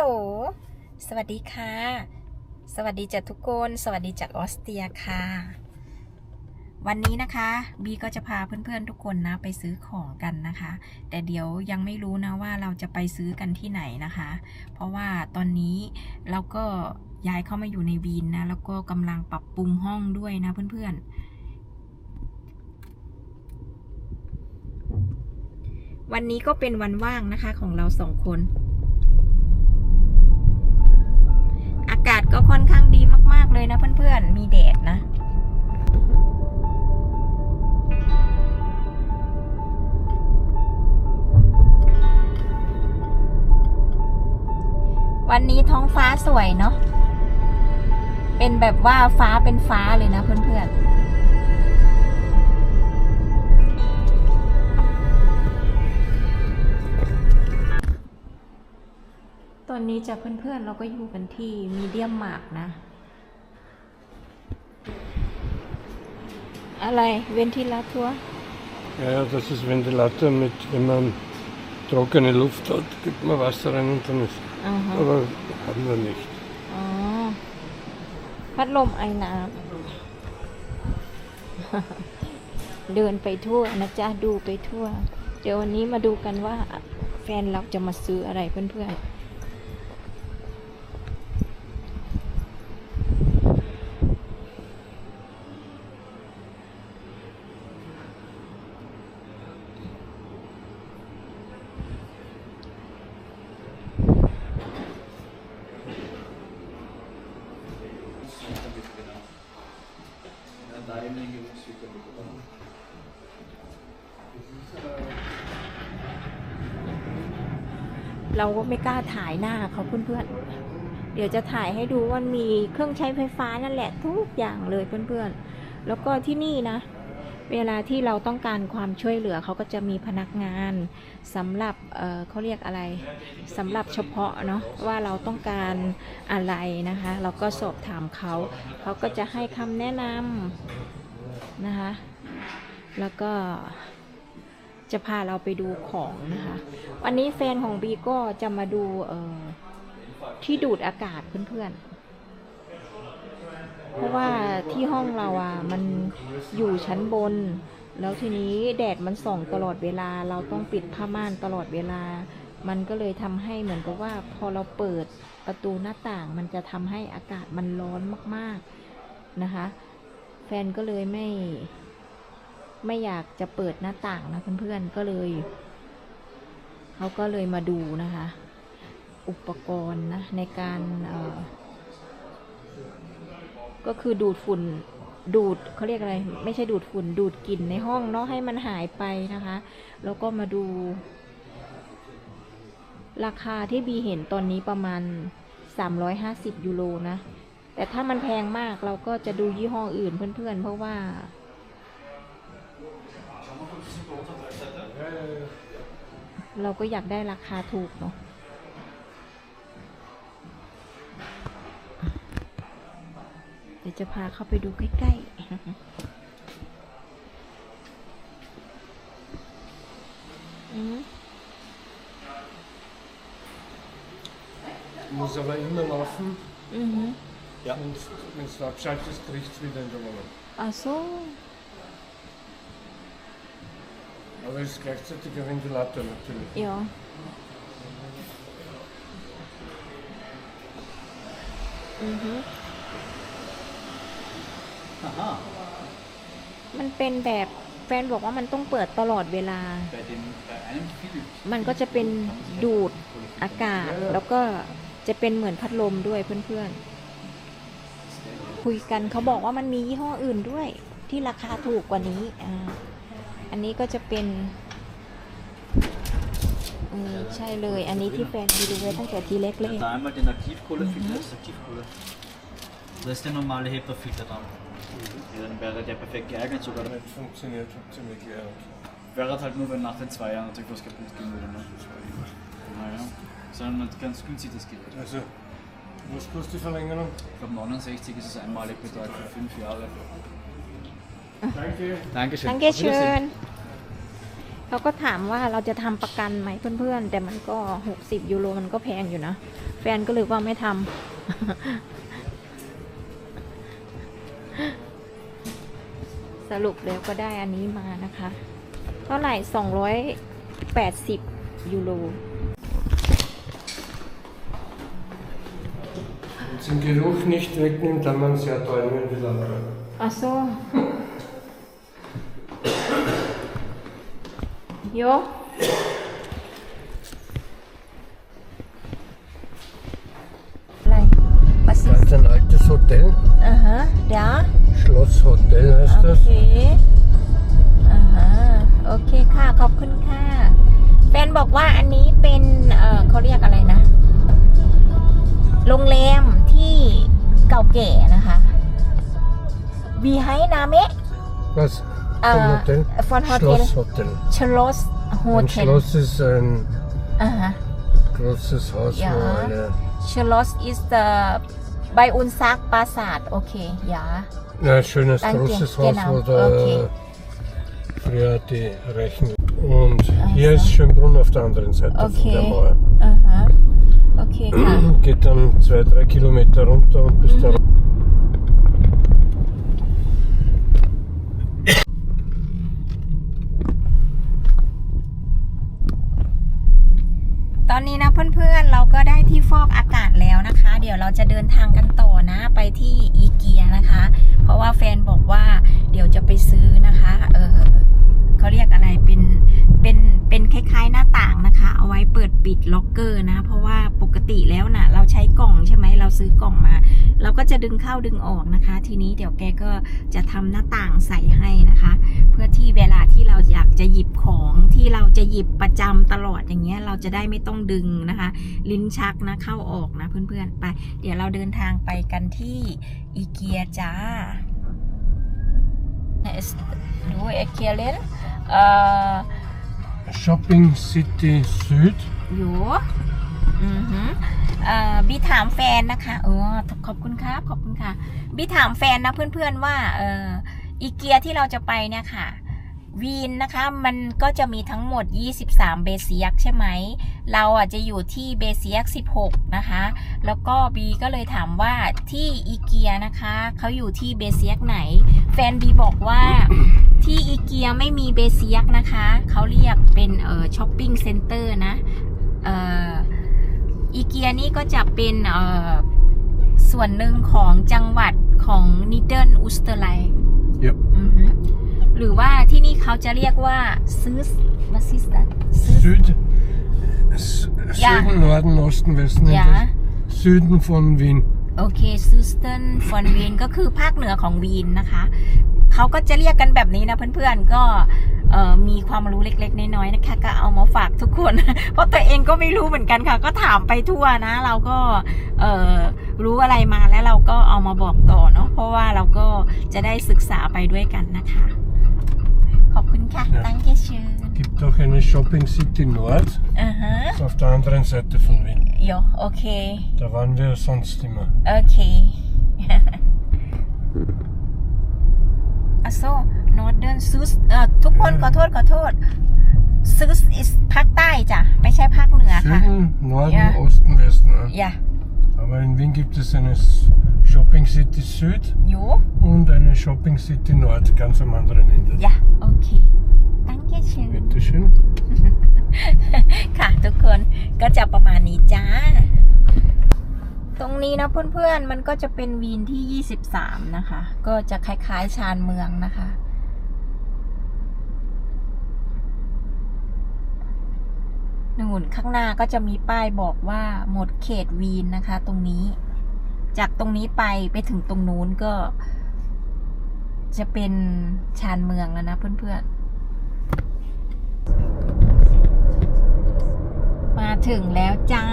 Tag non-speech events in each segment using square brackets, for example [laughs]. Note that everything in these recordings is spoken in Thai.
ล สวัสดีค่ะ สวัสดีจากทุกคน สวัสดีจากออสเตรียค่ะ วันนี้นะคะบีก็จะพาเพื่อนๆทุกคนนะไปซื้อของกันนะคะ แต่เดี๋ยวยังไม่รู้นะว่าเราจะไปซื้อกันที่ไหนนะคะ เพราะว่าตอนนี้เราก็ย้ายเข้ามาอยู่ในวีนนะ แล้วก็กำลังปรับปรุงห้องด้วยนะเพื่อนๆวันนี้ก็เป็นวันว่างนะคะของเราสองคน ก็ค่อนข้างดีมากๆเลยนะเพื่อนๆ มีแดดนะวันนี้ท้องฟ้าสวยเนาะ เป็นแบบว่าฟ้าเป็นฟ้าเลยนะเพื่อนๆ ตอนนี้จากเพื่อนๆเราก็อยู่กันที่มีเดียมมาร์กนะ อะไรเวนทิลาทัว Ja, ja, das ist Ventilator mit, wenn man trockene Luft hat, gibt man Wasser rein und dann ist. อ่าฮะ Aber haben wir nicht. อ๋อ พัดลมไอน้ำ เดินไปทั่วนะจ๊ะ ดูไปทั่ว เดี๋ยววันนี้มาดูกันว่าแฟนเราจะมาซื้ออะไรเพื่อนๆ ก็ไม่กล้าถ่ายหน้าเขาเพื่อนๆ เดี๋ยวจะถ่ายให้ดูว่ามีเครื่องใช้ไฟฟ้านั่นแหละทุกอย่างเลยเพื่อนๆ แล้วก็ที่นี่นะ เวลาที่เราต้องการความช่วยเหลือเขาก็จะมีพนักงานสำหรับเเขาเรียกอะไรสำหรับเฉพาะเนาะว่าเราต้องการอะไรนะคะ เราก็สอบถามเขาเขาก็จะให้คำแนะนำนะคะ แล้วก็ จะพาเราไปดูของนะคะ วันนี้แฟนของบีก็จะมาดูเออที่ดูดอากาศเพื่อนๆ เพราะว่าที่ห้องเราอะมันอยู่ชั้นบน แล้วทีนี้แดดมันส่องตลอดเวลา เราต้องปิดผ้าม่านตลอดเวลา มันก็เลยทำให้เหมือนกับว่าพอเราเปิดประตูหน้าต่างมันจะทำให้อากาศมันร้อนมาก ๆนะคะ แฟนก็เลยไม่ ไม่อยากจะเปิดหน้าต่างนะเพื่อนๆก็เลยเขาก็เลยมาดูนะคะ อุปกรณ์นะในการก็คือดูดฝุ่นดูดเขาเรียกอะไร ไม่ใช่ดูดฝุ่นดูดกลิ่นในห้องเนาะให้มันหายไปนะคะ แล้วก็มาดู ราคาที่บีเห็นตอนนี้ประมาณ 350 ยูโรนะ แต่ถ้ามันแพงมากเราก็จะดูยี่ห้ออื่นเพื่อนๆเพราะว่า เราก็อยากได้ราคาถูกเนาะเดี๋ยวจะพาเข้าไปดูใกล้ๆอืม Muss aber immer laufen. อือฮึ Ja. Wenn du abschaltest, riecht es wieder in der Wohnung. อะโซ่ Aber es ist gleichzeitig ein Ventilator natürlich. เดี๋ยวอือฮึ Aha, มันเป็นแบบแฟนบอกว่ามันต้องเปิดตลอดเวลา bei, dem, bei einem Philips. มันก็จะเป็นดูดอากาศ แล้วก็จะเป็นเหมือนพัดลมด้วยเพื่อนๆ คุยกันเขาบอกว่ามันมียี่ห้ออื่นด้วย ที่ราคาถูกกว่านี้อ่า อันนี้ก็จะเป็นเออใช่เลย อันนี้ที่แฟนดูไว้ตั้งแต่ทีเล็กเลย Da einmal den Aktivkohlefilter, das ist Aktivkohle. Da ist der normale HEPA-Filter dran. Ja, dann wäre der perfekt geeignet sogar. Nicht funktioniert, hat ziemlich leer. Wäre halt nur, wenn nach den zwei Jahren natürlich was kaputt gehen würde. Ne? Naja, sondern ein ganz günstiges Gerät. Also, was kostet die Verlängerung? Ich glaube 69 ist es einmalig Betrag für fünf Jahre. Danke. Dankeschön. Dankeschön เราก็ถามว่าเราจะทำประกันไหมเพื่อนๆ แต่มันก็ 60 ยูโรมันก็แพงอยู่นะ แฟนก็เลยว่าไม่ทำสรุปแล้วก็ได้อันนี้มานะคะ เท่าไหร่ 280 ยูโร Wenn sie den Geruch nicht wegnimmt, dann man sehr träumen wieder dran. Ach so. Jo. Nein. Was Das ist? ist ein altes Hotel, Aha, ja. Schlosshotel heißt โอ das. เคอ่าฮะ โอเคค่ะ ขอบคุณค่ะ แฟนบอกว่าอันนี้เป็น เอ่อเขาเรียกอะไรนะ โรงแรมที่เก่าแก่นะคะวีไฮนาเมะ Was? Äh, Vom Hotel? von Hotel. Schlosshotel. ชลสโฮ Ein เทล Schloss ist ein อ่าฮะ großes Haus, Ja. wo alle. ชลส is the ไบอุนซักปราสาทโอเคยา Ja, ein schönes Danke, großes Haus, genau, wo da okay. früher die Reichen. Und hier ist Schönbrunn auf der anderen Seite von der Okay. Mauer. อ่าฮะโอเคค่ะ Geht dann zwei, drei Kilometer runter und bis da. ตอนนี้นะ เพื่อนๆ เราก็ได้ที่ฟอกอากาศแล้วนะคะ เดี๋ยวเราจะเดินทางกันต่อนะไปที่อีเกียนะคะ เพราะว่าแฟนบอกว่าเดี๋ยวจะไปซื้อนะคะ เออเขาเรียกอะไรเป็นเป็นเป็นคล้ายๆหน้าต่างนะคะ เอาไว้เปิด ปิดล็อกเกอร์นะ เพราะว่าปกติแล้วนะเราใช้กล่องใช่ไหมเราซื้อกล่องมา เราก็จะดึงเข้าดึงออกนะคะ ทีนี้เดี๋ยวแกก็จะทำหน้าต่างใส่ให้นะคะ เพื่อที่เวลาที่เราอยากจะหยิบของที่เราจะหยิบประจำตลอดอย่างเงี้ย เราจะได้ไม่ต้องดึงนะคะ ลิ้นชักนะเข้าออกนะเพื่อนๆไป เดี๋ยวเราเดินทางไปกันที่อีเกียจ้าดูเอเกียเลนเอ่อ Shopping City Süd. อยู่อือหือบีถามแฟนนะคะเออขอบคุณครับขอบคุณค่ะบีถามแฟนนะเพื่อนๆว่าเอออีเกียที่เราจะไปเนี่ยค่ะวีนนะคะมันก็จะมีทั้งหมด 23 เบเซียกใช่ไหม เราอะจะอยู่ที่เบเซียก16 นะคะ แล้วก็บีก็เลยถามว่าที่อีเกียนะคะเขาอยู่ที่เบเซียกไหน แฟนบีบอกว่าที่อีเกียไม่มีเบเซียกนะคะ เขาเรียกเป็นเอ่อช้อปปิ้งเซ็นเตอร์นะ อ่ออีเกียนี่ก็จะเป็นเอ่อส่วนหนึ่งของจังหวัดของนิเดิลอุสเตอร์ไล Ja. อือฮึหรือว่าที่นี่เขาจะเรียกว่าซื้อมาซิสตันซื้อ Süd. S- Ja. Süden, Norden, Osten, Westen. Ja. das Süden von Wien. โอเคซูสตันฟอนวีนก็คือภาคเหนือของวีนนะคะเขาก็จะเรียกกันแบบนี้นะเพื่อนๆก็เอ่อมีความรู้เล็ก ๆ น้อยๆนะคะ ก็เอามาฝากทุกคน เพราะตัวเองก็ไม่รู้เหมือนกันค่ะ ก็ถามไปทั่วนะ เราก็เอ่อรู้อะไรมาแล้วเราก็เอามาบอกต่อเนาะเพราะว่าเราก็จะได้ศึกษาไปด้วยกันนะคะ ขอบคุณค่ะ Ja. ตั้งเกชื่อ Gibt auch eine Shopping City Nord. อ่าฮะ Ist auf der anderen Seite von Wien. โยโอเค Da waren wir sonst immer. โอเค [laughs] อโซนอร์เดิร์นซูสเอ่อทุกคนขอโทษขอโทษซูส is ภาคใต้จ้ะ ไม่ใช่ภาคเหนือค่ะ Süden, Norden, Ja. Osten, Westen. ja. อย่า Aber in Wien gibt es eine S- Shopping City Süd อยู่ und eine Shopping City Nord, ganz am anderen Ende. อย่ าโอเคตั้งเกชื่อ Bitte schön. ค่ะทุกคนก็จะประมาณนี้จ้า ตรงนี้นะเพื่อนๆ มันก็จะเป็นวีนที่ 23 นะคะ ก็จะคล้ายๆชานเมืองนะคะนู่นข้างหน้าก็จะมีป้ายบอกว่าหมดเขตวีนนะคะ ตรงนี้ จากตรงนี้ไปไปถึงตรงนู้นก็ จะเป็นชานเมืองแล้วนะเพื่อนๆ มาถึงแล้วจ้า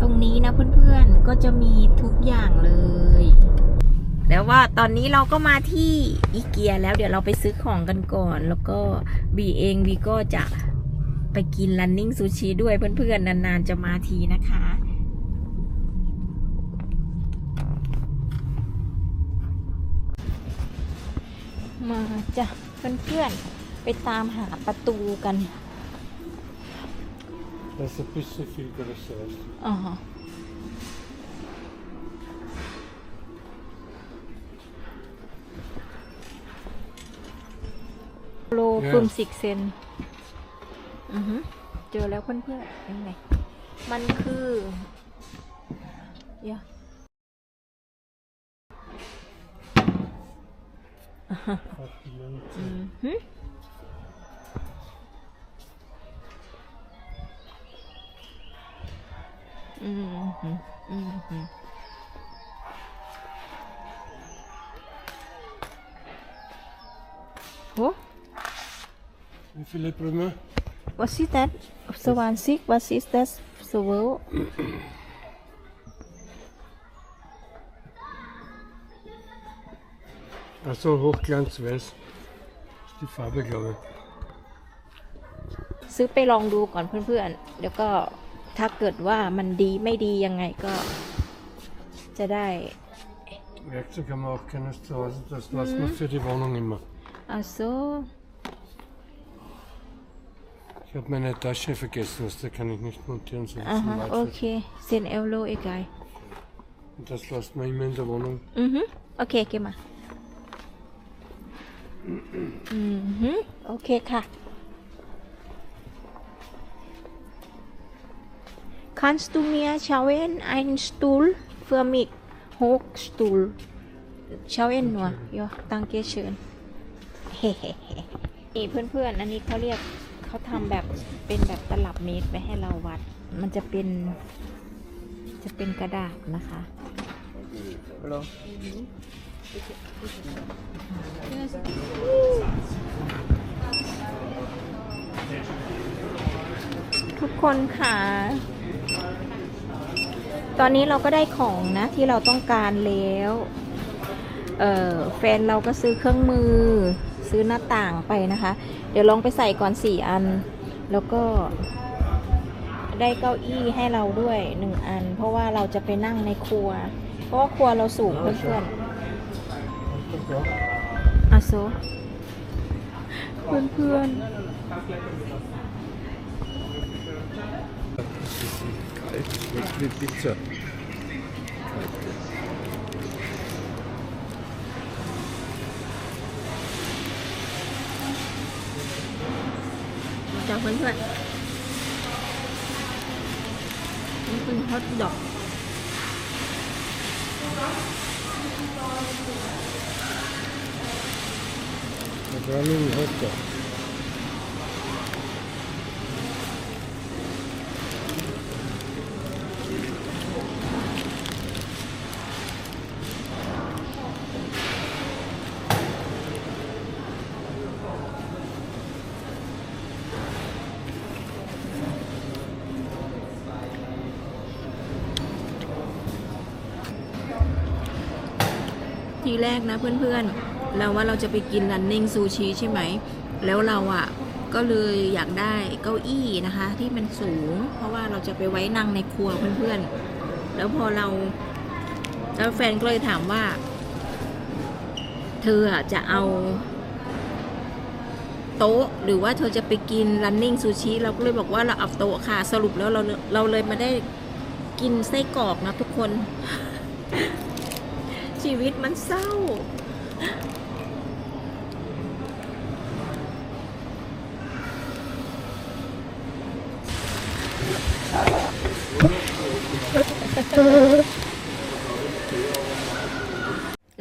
ตรงนี้นะเพื่อนๆ ก็จะมีทุกอย่างเลย แล้วว่าตอนนี้เราก็มาที่อีเกียแล้วเดี๋ยวเราไปซื้อของกันก่อน แล้วก็บีเองบีก็จะไปกิน running ซูชิด้วยเพื่อนๆ นานๆ จะมาทีนะคะมาจ้ะเพื่อนๆ ไปไปตามหาประตูกัน Das ist ein bisschen viel größer. weißt du. อ๋อฮะโลฟุมสิกเซนอือฮึเจอแล้วเพื่อนๆยังไง มันคือเดี๋ยว อืมฮึ อืมฮึอืมฮึโอ้ Wie viele Blumen? what is that สวานซิก what is that สวล Also hochglanzweiß. ist die Farbe, glaube ich. ซื้อไปลองดูก่อนเพื่อนๆ เดี๋ยวก็ ถ้าเกิดว่ามันดีไม่ดียังไงก็จะได้ Werkzeug haben wir auch keines zu Hause. Das lassen wir für die Wohnung immer. เอาโซ Ich habe meine Tasche vergessen, das da kann ich nicht montieren, sonst อ่า ist ฮะ ein โอ Waldfeld. เคเซนเอลโลเอกาย Und das lassen wir immer in der Wohnung. อือฮึโอเค Kannst du mir schauen einen Stuhl für mich Hochstuhl schauen nur ja danke schön เฮ้ๆนี่เพื่อนๆ อันนี้เขาเรียกเขาทำแบบเป็นแบบตลับเมตรไปให้เราวัด มันจะเป็น จะเป็นกระดาษนะคะ Hallo. ทุกคนค่ะ ตอนนี้เราก็ได้ของนะที่เราต้องการแล้วแฟนเราก็ซื้อเครื่องมือซื้อหน้าต่างไปนะคะ เดี๋ยวลองไปใส่ก่อนสี่อัน แล้วก็ได้เก้าอี้ให้เราด้วยหนึ่งอัน เพราะว่าเราจะไปนั่งในครัว เพราะว่าครัวเราสูงเพื่อนๆอาโซเพื่อนๆ Kalt, schmeckt wie Pizza. จากเพื่อนๆนี่เป็นฮอทดอก Das war nur ein Hotdog. ที แรกนะเพื่อนๆ เราว่าเราจะไปกินรันนิ่งซูชิใช่ไหม แล้วเราอะ่ะก็เลยอยากได้เก้าอี้นะคะ ที่มันสูง เพราะว่าเราจะไปไว้นั่งในครัวเพื่อนๆ แล้วพอเรา แล้วแฟนก็เลยถามว่า เธอจะเอาโต๊ะหรือว่าเธอจะไปกินรันนิ่งซูชิเราก็เลยบอกว่าเราเอาโต๊ะค่ะ สรุปแล้วเราเราเลยมาได้กินไส้กรอกนะทุกคน ชีวิตมันเศร้า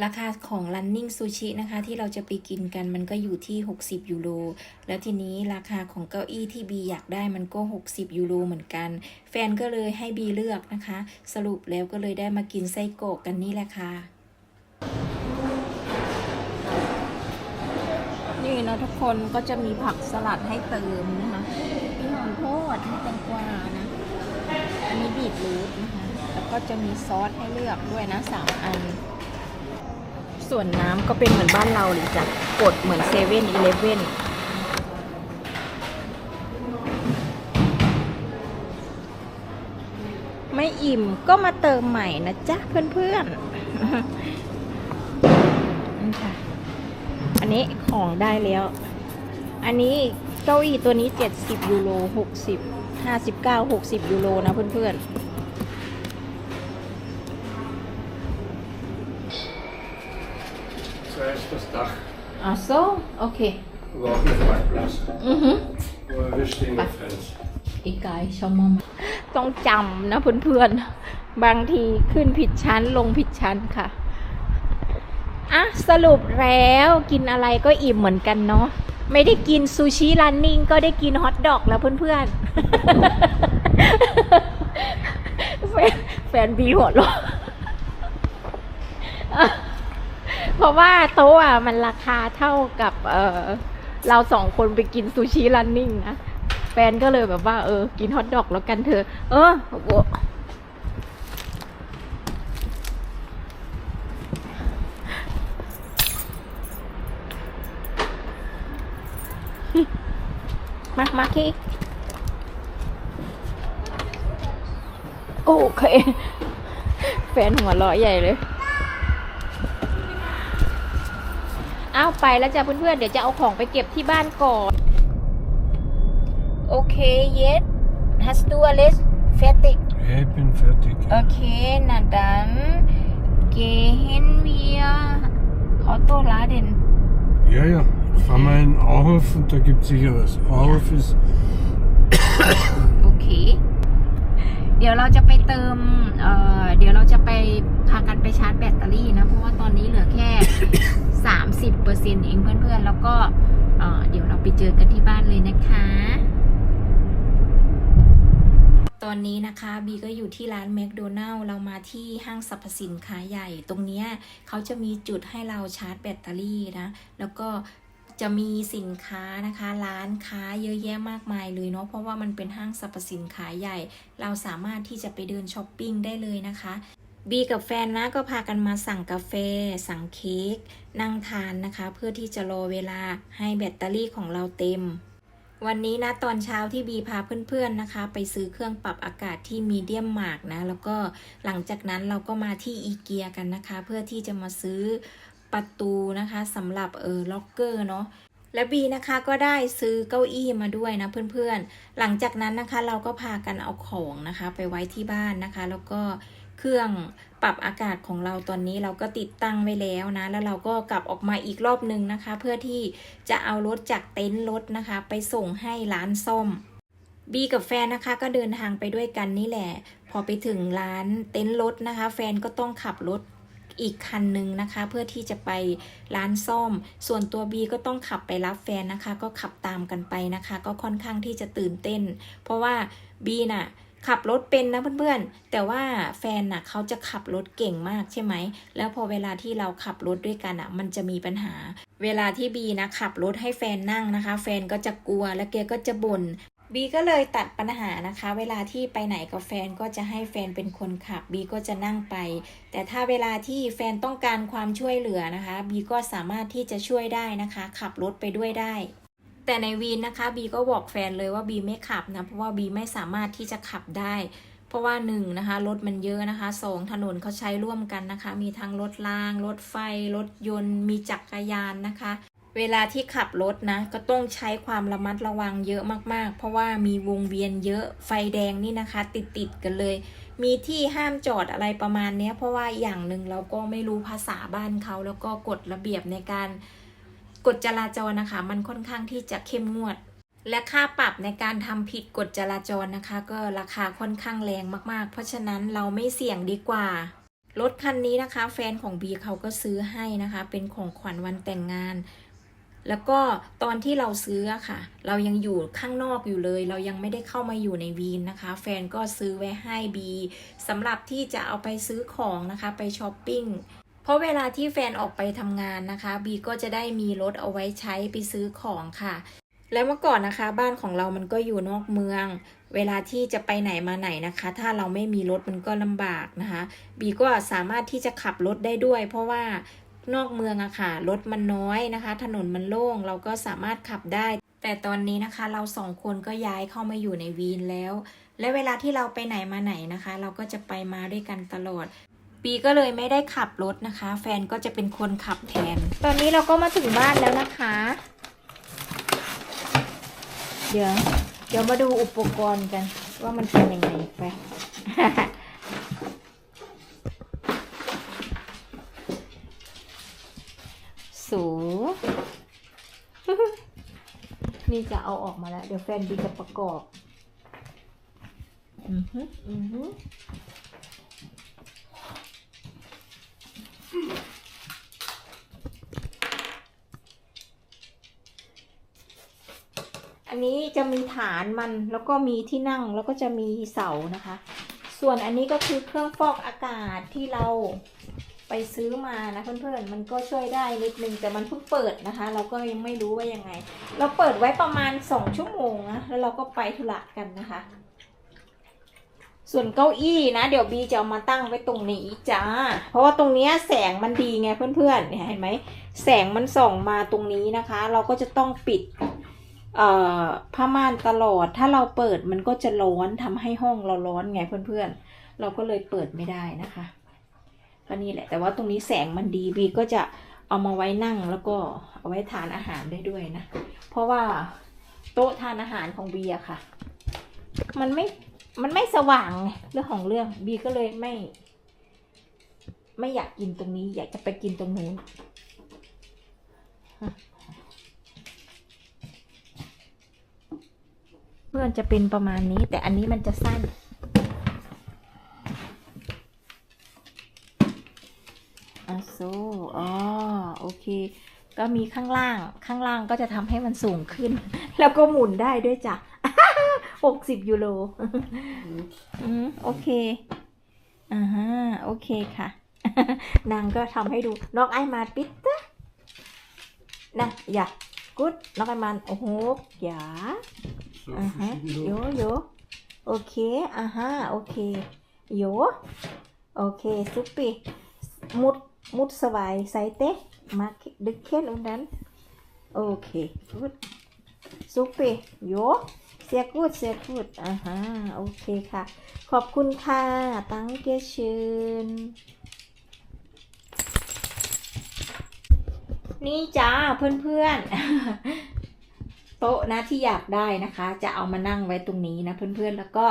ราคาของ running sushi นะคะ ที่เราจะไปกินกันมันก็อยู่ที่ 60 ยูโร แล้วทีนี้ราคาของเก้าอี้ที่บีอยากได้มันก็ 60 ยูโรเหมือนกัน แฟนก็เลยให้บีเลือกนะคะ สรุปแล้วก็เลยได้มากินไส้กรอกกันนี่แหละค่ะ ทุกคนก็จะมีผักสลัดให้เติมนะคะมีหอมโทษมีแตงกวานะ อันนี้บีทรูทนะคะแล้วก็จะมีซอสให้เลือกด้วยนะสามอัน ส่วนน้ำก็เป็นเหมือนบ้านเราเลยจ้ะกดเหมือนเซเว่นอีเลฟเว่นไม่อิ่มก็มาเติมใหม่นะจ๊ะเพื่อนๆนี่ค่ะ นนี้ของได้แล้วไออันนี้เก้าอี้ตัวนี้ 70 ยูโร 60 59 60 ยูโรนะเพื่อน Zuerst das Dach, ๆอะโซโอเค wo auch eine Parkplatz, อือหือ wo wir stehen auf eins. อีกายชอมอมต้องจำนะเพื่อนๆ บางทีขึ้นผิดชั้นลงผิดชั้นค่ะ อะสรุปแล้วกินอะไรก็อิ่มเหมือนกันเนาะไม่ได้กินซูชิรันนิ่งก็ได้กินฮอทดอกแล้วเพื่อนๆ แฟนแฟนบีหัวเราะอะเพราะว่าโต๊ะอะมันราคาเท่ากับ เออเราสองคนไปกินซูชิรันนิ่งนะ แฟนก็เลยแบบว่า เออ กินฮอทดอกแล้วกันเธอะเออโอ้โห มามาเค้กโอเค แฟนหัวเราะใหญ่เลยอ้าวไปแล้วจ้ะเพื่อนๆ เดี๋ยวจะเอาของไปเก็บที่บ้านก่อน Okay, jetzt hast du alles fertig. Ja, ich bin fertig. Okay, na dann gehen wir Autoladen. Ja, ja. Fahren wir in Auhof und da gibt es sicher was. Auhof ist โอเค เดี๋ยวเราจะไปเติมเอ่อเดี๋ยวเราจะไปพากันไปชาร์จแบตเตอรี่นะ เพราะว่าตอนนี้เหลือแค่ 30เปอร์เซ็นเองเพื่อนๆ แล้วก็เอ่อเดี๋ยวเราไปเจอกันที่บ้านเลยนะคะ ตอนนี้นะคะบีก็อยู่ที่ร้านแมคโดนัลล์เรามาที่ห้างสรรพสินค้าใหญ่ ตรงเนี้ยเขาจะมีจุดให้เราชาร์จแบตเตอรี่นะ แล้วก็ จะมีสินค้านะคะ ร้านค้าเยอะแยะมากมายเลยเนาะเพราะว่ามันเป็นห้างสรรพสินค้าใหญ่ เราสามารถที่จะไปเดินช้อปปิ้งได้เลยนะคะบีกับแฟนนะก็พากันมาสั่งกาแฟ สั่งเค้กนั่งทานนะคะ เพื่อที่จะรอเวลาให้แบตเตอรี่ของเราเต็ม วันนี้นะตอนเช้าที่บีพาเพื่อนๆนะคะ ไปซื้อเครื่องปรับอากาศที่มีเดียมมากนะ แล้วก็หลังจากนั้นเราก็มาที่อีเกียกันนะคะ เพื่อที่จะมาซื้อ ประตูนะคะสำหรับเออล็อกเกอร์เนาะและบีนะคะก็ได้ซื้อเก้าอี้มาด้วยนะเพื่อนๆ หลังจากนั้นนะคะเราก็พากันเอาของนะคะ ไปไว้ที่บ้านนะคะ แล้วก็เครื่องปรับอากาศของเราตอนนี้เราก็ติดตั้งไว้แล้วนะ แล้วเราก็กลับออกมาอีกรอบนึงนะคะ เพื่อที่จะเอารถจากเต็นท์รถนะคะ ไปส่งให้ร้านซ่อมบีกับแฟนนะคะก็เดินทางไปด้วยกันนี่แหละ พอไปถึงร้านเต็นท์รถนะคะ แฟนก็ต้องขับรถ อีกคันหนึ่งนะคะ เพื่อที่จะไปร้านซ่อม ส่วนตัวบีก็ต้องขับไปรับแฟนนะคะ ก็ขับตามกันไปนะคะ ก็ค่อนข้างที่จะตื่นเต้น เพราะว่าบีน่ะขับรถเป็นนะเพื่อนๆ แต่ว่าแฟนน่ะเขาจะขับรถเก่งมากใช่ไหม แล้วพอเวลาที่เราขับรถด้วยกันอะ มันจะมีปัญหา เวลาที่บีนะขับรถให้แฟนนั่งนะคะ แฟนก็จะกลัวและแกก็จะบ่น บีก็เลยตัดปัญหานะคะ เวลาที่ไปไหนกับแฟนก็จะให้แฟนเป็นคนขับบีก็จะนั่งไป แต่ถ้าเวลาที่แฟนต้องการความช่วยเหลือนะคะบีก็สามารถที่จะช่วยได้นะคะ ขับรถไปด้วยได้ แต่ในวีนนะคะบีก็บอกแฟนเลยว่าบีไม่ขับนะเพราะว่าบีไม่สามารถที่จะขับได้ เพราะว่าหนึ่งนะคะรถมันเยอะนะคะสองถนนเขาใช้ร่วมกันนะคะ มีทั้งรถรางรถไฟรถยนต์ มีจักรยานนะคะ เวลาที่ขับรถนะ ก็ต้องใช้ความระมัดระวังเยอะมากๆ เพราะว่ามีวงเวียนเยอะไฟแดงนี่นะคะ ติดติดๆกันเลย มีที่ห้ามจอดอะไรประมาณเนี้ยเพราะว่าอย่างหนึ่งเราก็ไม่รู้ภาษาบ้านเขา แล้วก็กฎระเบียบในการกฎจราจรนะคะ มันค่อนข้างที่จะเข้มงวด และค่าปรับในการทำผิดกฎจราจรนะคะ ก็ราคาค่อนข้างแรงมากๆ เพราะฉะนั้นเราไม่เสี่ยงดีกว่ารถคันนี้นะคะ แฟนของบีเขาก็ซื้อให้นะคะ เป็นของขวัญวันแต่งงาน แล้วก็ตอนที่เราซื้อค่ะ เรายังอยู่ข้างนอกอยู่เลย เรายังไม่ได้เข้ามาอยู่ในวีนนะคะ แฟนก็ซื้อไว้ให้บีสำหรับที่จะเอาไปซื้อของนะคะไปช้อปปิ้งเพราะเวลาที่แฟนออกไปทำงานนะคะ บีก็จะได้มีรถเอาไว้ใช้ไปซื้อของค่ะ แล้วเมื่อก่อนนะคะ บ้านของเรามันก็อยู่นอกเมือง เวลาที่จะไปไหนมาไหนนะคะ ถ้าเราไม่มีรถมันก็ลำบากนะคะ บีก็สามารถที่จะขับรถได้ด้วย เพราะว่า นอกเมืองอะค่ะรถมันน้อยนะคะ ถนนมันโล่งเราก็สามารถขับได้ แต่ตอนนี้นะคะเราสองคนก็ย้ายเข้ามาอยู่ในวีนแล้ว และเวลาที่เราไปไหนมาไหนนะคะ เราก็จะไปมาด้วยกันตลอด ปีก็เลยไม่ได้ขับรถนะคะ แฟนก็จะเป็นคนขับแทน ตอนนี้เราก็มาถึงบ้านแล้วนะคะ เดี๋ยวเดี๋ยวมาดูอุปกรณ์กันว่ามันเป็นยังไงไป สูนี่จะเอาออกมาแล้ว เดี๋ยวแฟนบีจะประกอบ อือฮึอือฮึอันนี้จะมีฐานมันแล้วก็มีที่นั่งแล้วก็จะมีเสานะคะ ส่วนอันนี้ก็คือเครื่องฟอกอากาศที่เรา ซื้อมานะเพื่อนๆ มันก็ช่วยได้นิดนึงแต่มันเพิ่งเปิดนะคะ เราก็ยังไม่รู้ว่ายังไง เราเปิดไว้ประมาณสองชั่วโมงนะแล้วเราก็ไปธุระกันนะคะ ส่วนเก้าอี้นะ เดี๋ยวบีจะเอามาตั้งไว้ตรงนี้จ้า เพราะว่าตรงนี้แสงมันดีไงเพื่อนๆเนี่ยเห็นไหมแสงมันส่องมาตรงนี้นะคะ เราก็จะต้องปิดผ้าม่านตลอด ถ้าเราเปิดมันก็จะร้อนทำให้ห้องเราร้อนไงเพื่อนๆ เราก็เลยเปิดไม่ได้นะคะ ก็นี่แหละ แต่ว่าตรงนี้แสงมันดีบีก็จะเอามาไว้นั่งแล้วก็เอาไว้ทานอาหารได้ด้วยนะ เพราะว่าโต๊ะทานอาหารของบีอะค่ะ มันไม่ มันไม่สว่างไงเรื่องของเรื่องบีก็เลยไม่ ไม่อยากกินตรงนี้ อยากจะไปกินตรงนู้นเพื่อนจะเป็นประมาณนี้ แต่อันนี้มันจะสั้น อะโซอ๋อ โอเค ก็มีข้างล่าง ข้างล่างก็จะทำให้มันสูงขึ้น แล้วก็หมุนได้ด้วยจ้ะหกสิบยูโร อืม โอเค อ่าฮะ โอเคค่ะ นางก็ทำให้ดู นอกไอมาปิดตะนะอย่ากุดนอกไอมัน โอ้โห อย่า So อ่าฮะ verschieden โย so. โยโอเค อ่าฮะ โอเค โย โอเคซุปปี้มุด มุดสบายใส่เตะมาดึกเค้นอุ่นนั้นโอเคกูดซุปปี้โยเสียกูดเสียกูดอ่าฮะโอเคค่ะ ขอบคุณค่ะ ตั้งเกชินนี่จ้าเพื่อนๆ โต๊ะนะที่อยากได้นะคะ จะเอามานั่งไว้ตรงนี้นะเพื่อนๆแล้วก็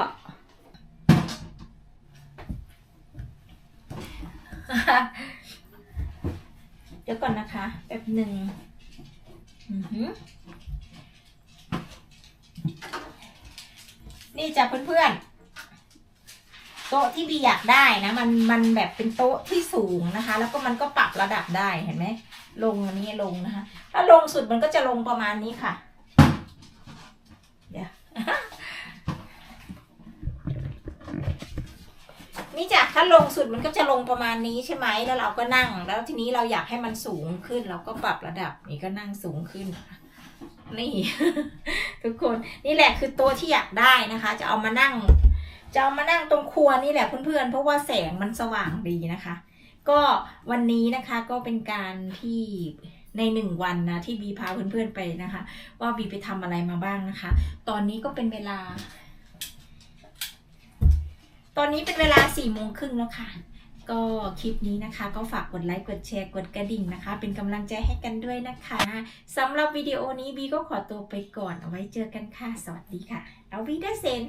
เดี๋ยวก่อนนะคะแป๊บหนึ่งนี่จ้ะเพื่อนๆ โต๊ะที่บีอยากได้นะ มันมันแบบเป็นโต๊ะที่สูงนะคะ แล้วก็มันก็ปรับระดับได้เห็นไหมลงอันนี้ลงนะคะ ถ้าลงสุดมันก็จะลงประมาณนี้ค่ะ เดี๋ยว นี่จ้ะถ้าลงสุดมันก็จะลงประมาณนี้ใช่ไหมแล้วเราก็นั่ง แล้วทีนี้เราอยากให้มันสูงขึ้น เราก็ปรับระดับนี่ก็นั่งสูงขึ้น นี่ ทุกคนนี่แหละคือตัวที่อยากได้นะคะ จะเอามานั่ง จะเอามานั่งตรงครัวนี่แหละเพื่อนๆเพราะว่าแสงมันสว่างดีนะคะ ก็วันนี้นะคะก็เป็นการที่ในหนึ่งวันนะที่บีพาเพื่อนๆไปนะคะ ว่าบีไปทำอะไรมาบ้างนะคะ ตอนนี้ก็เป็นเวลา ตอนนี้เป็นเวลาสี่โมงครึ่งแล้วค่ะ ก็คลิปนี้นะคะ ก็ฝากกดไลค์กดแชร์กดกระดิ่งนะคะ เป็นกำลังใจให้กันด้วยนะคะสำหรับวิดีโอนี้บีก็ขอตัวไปก่อนเอาไว้เจอกันค่ะ สวัสดีค่ะเอาวีดอร์เซน